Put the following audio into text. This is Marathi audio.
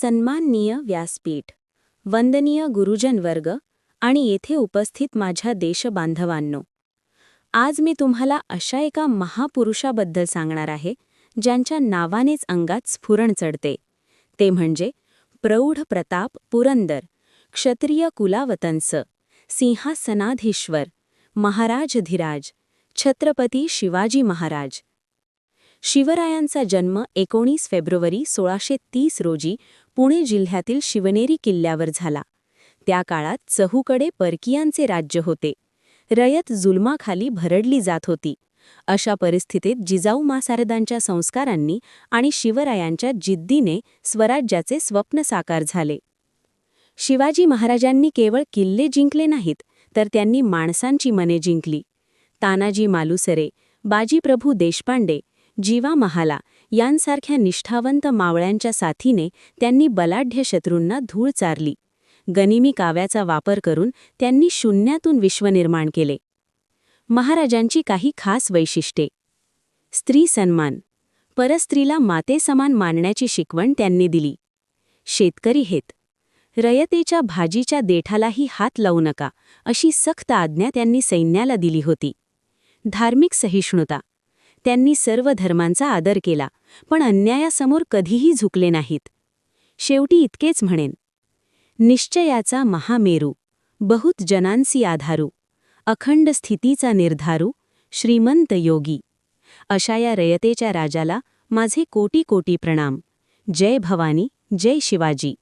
सन्माननीय व्यासपीठ वंदनीय गुरुजन वर्ग आणि येथे उपस्थित माझ्या देशबांधवांनो. आज मी तुम्हाला अशा एका महापुरुषाबद्दल सांगणार आहे ज्यांच्या नावानेच अंगात स्फुरण चढते. ते म्हणजे प्रौढ प्रताप पुरंदर क्षत्रिय कुलावतंस सिंहासनाधीश्वर महाराज धिराज छत्रपती शिवाजी महाराज शिवरायांचा जन्म एकोणीस फेब्रुवारी सोळाशे तीस रोजी पुणे जिल्ह्यातील शिवनेरी किल्ल्यावर झाला. त्या काळात चहूकडे परकीयांचे राज्य होते. रयत जुलमाखाली भरडली जात होती. अशा परिस्थितीत जिजाऊ मासारदांच्या संस्कारांनी आणि शिवरायांच्या जिद्दीने स्वराज्याचे स्वप्न साकार झाले. शिवाजी महाराजांनी केवळ किल्ले जिंकले नाहीत तर त्यांनी माणसांची मने जिंकली. तानाजी मालुसरे बाजीप्रभू देशपांडे जीवा महाला यांसारख्या निष्ठावंत मावळ्यांच्या साथीने त्यांनी बलाढ्य शत्रूंना धूळ चारली. गनिमी काव्याचा वापर करून त्यांनी शून्यातून विश्व निर्माण केले. महाराजांची काही खास वैशिष्ट्ये. स्त्री सन्मान. परस्त्रीला मातेसमान मानण्याची शिकवण त्यांनी दिली. शेतकरी हेत. रयतेच्या भाजीच्या देठालाही हात लावू नका अशी सक्त आज्ञा त्यांनी सैन्याला दिली होती. धार्मिक सहिष्णुता. त्यांनी सर्व धर्मांचा आदर केला पण अन्यायासमोर कधीही झुकले नाहीत. शेवटी इतकेच म्हणेन. निश्चयाचा महामेरू बहुत जनांसी आधारू अखंड स्थितीचा निर्धारू श्रीमंत योगी. अशा या रयतेच्या राजाला माझे कोटी कोटी प्रणाम. जय भवानी जय शिवाजी.